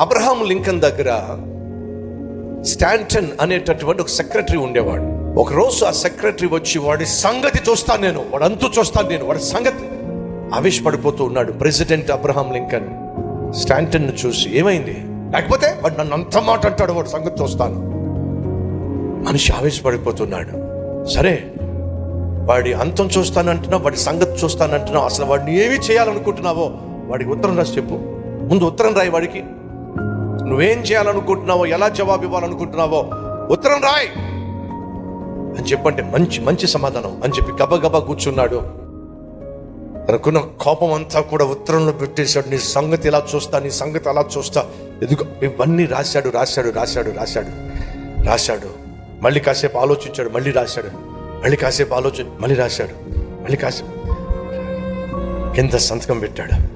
Abraham Lincoln దగ్గర Staunton అనేటటువంటి ఒక సెక్రటరీ ఉండేవాడు. ఒక రోజు ఆ సెక్రటరీ వచ్చి వాడి సంగతి చూస్తాను నేను వాడు అంతు చూస్తాను నేను వాడి సంగతి. ఆవేశపడిపోతూ ఉన్నాడు ప్రెసిడెంట్ అబ్రహాం లింకన్. స్టాంటన్ చూసి ఏమైంది? లేకపోతే వాడు నన్ను అంత మాట అంటాడు వాడి సంగతి చూస్తాను. మనిషి ఆవేశపడిపోతున్నాడు. సరే వాడి అంతం చూస్తానంటున్నావు వాడి సంగతి చూస్తానంటున్నావు అసలు వాడిని ఏమి చేయాలనుకుంటున్నావో వాడికి ఉత్తరం రాసి చెప్పు. ముందు ఉత్తరం రాయి వాడికి. నువ్వేం చేయాలనుకుంటున్నావో ఎలా జవాబు ఇవ్వాలనుకుంటున్నావో ఉత్తరం రాయ్! అని చెప్పంటే మంచి మంచి సమాధానం. అని చెప్పి గబగబా కూర్చున్నాడు. తనకున్న కోపం అంతా కూడా ఉత్తరంలో పెట్టేశాడు. నీ సంగతి ఇలా చూస్తా నీ సంగతి అలా చూస్తా. ఎదుగు ఇవన్నీ రాశాడు రాశాడు రాశాడు రాశాడు. రాశాడు. మళ్ళీ కాసేపు ఆలోచించాడు మళ్ళీ రాశాడు. మళ్ళీ కాసేపు ఆలోచన మళ్ళీ రాశాడు. మళ్ళీ కాసేపు. కింద సంతకం పెట్టాడు.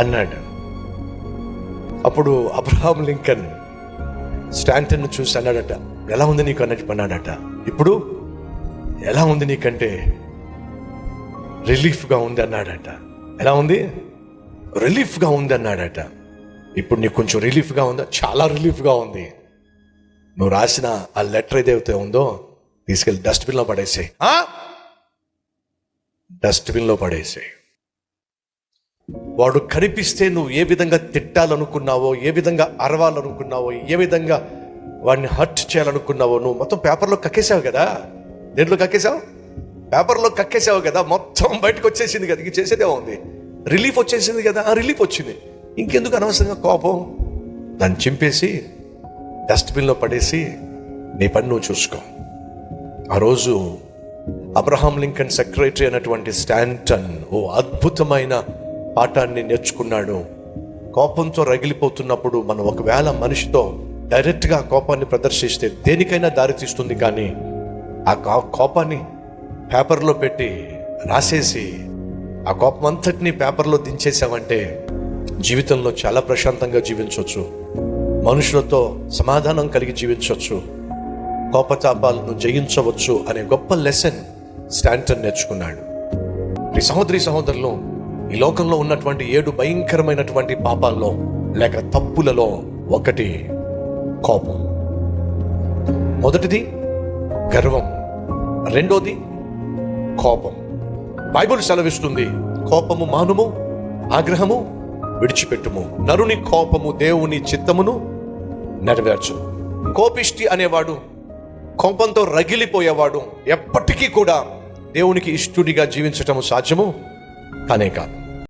అన్నాడు. అప్పుడు అబ్రహాం లింకన్ స్టాంటన్ చూసి అన్నాడట ఎలా ఉంది నీకు అన్నట్టు? అన్నాడట ఇప్పుడు ఎలా ఉంది నీకంటే రిలీఫ్గా ఉంది? అన్నాడట ఎలా ఉంది? రిలీఫ్గా ఉంది అన్నాడట ఇప్పుడు నీకు కొంచెం రిలీఫ్గా ఉందా? చాలా రిలీఫ్గా ఉంది. నువ్వు రాసిన ఆ లెటర్ ఏదైతే ఉందో తీసుకెళ్ళి డస్ట్బిన్లో పడేసాయి. డస్ట్బిన్లో పడేసాయి. వాడు కనిపిస్తే నువ్వు ఏ విధంగా తిట్టాలనుకున్నావో ఏ విధంగా అరవాలనుకున్నావో ఏ విధంగా వాడిని హర్ట్ చేయాలనుకున్నావో నువ్వు మొత్తం పేపర్లో కక్కేసావు కదా? దేంట్లో కక్కేసావు పేపర్లో కక్కేసావు కదా? మొత్తం బయటకు వచ్చేసింది కదా? ఇంక చేసేదే ఉంది. రిలీఫ్ వచ్చేసింది కదా? ఆ రిలీఫ్ వచ్చింది. ఇంకెందుకు అనవసరంగా కోపం? దాన్ని చింపేసి డస్ట్బిన్లో పడేసి నీ పని నువ్వు చూసుకో. ఆ రోజు అబ్రహాం లింకన్ సెక్రటరీ అయినటువంటి స్టాంటన్ ఓ అద్భుతమైన పాఠాన్ని నేర్చుకున్నాడు. కోపంతో రగిలిపోతున్నప్పుడు మనం ఒకవేళ మనిషితో డైరెక్ట్గా కోపాన్ని ప్రదర్శిస్తే దేనికైనా దారితీస్తుంది కానీ ఆ కోపాన్ని పేపర్లో పెట్టి రాసేసి ఆ కోపం అంతటినీ పేపర్లో దించేసామంటే జీవితంలో చాలా ప్రశాంతంగా జీవించవచ్చు మనుషులతో సమాధానం కలిగి జీవించవచ్చు కోపతాపాలను జయించవచ్చు అనే గొప్ప లెసన్ స్టాంటన్ నేర్చుకున్నాడు. ఈ సహోదరి సహోదరులు ఈ లోకంలో ఉన్నటువంటి ఏడు భయంకరమైనటువంటి పాపాల్లో లేక తప్పులలో ఒకటి కోపం. మొదటిది గర్వం. రెండోది కోపం. బైబిల్ సెలవిస్తుంది కోపము మానుము ఆగ్రహము విడిచిపెట్టుము. నరుని కోపము దేవుని చిత్తమును నెరవేర్చు కోపిష్టి అనేవాడు కోపంతో రగిలిపోయేవాడు ఎప్పటికీ కూడా దేవునికి ఇష్టుడిగా జీవించటము సాధ్యము. కానే కాదు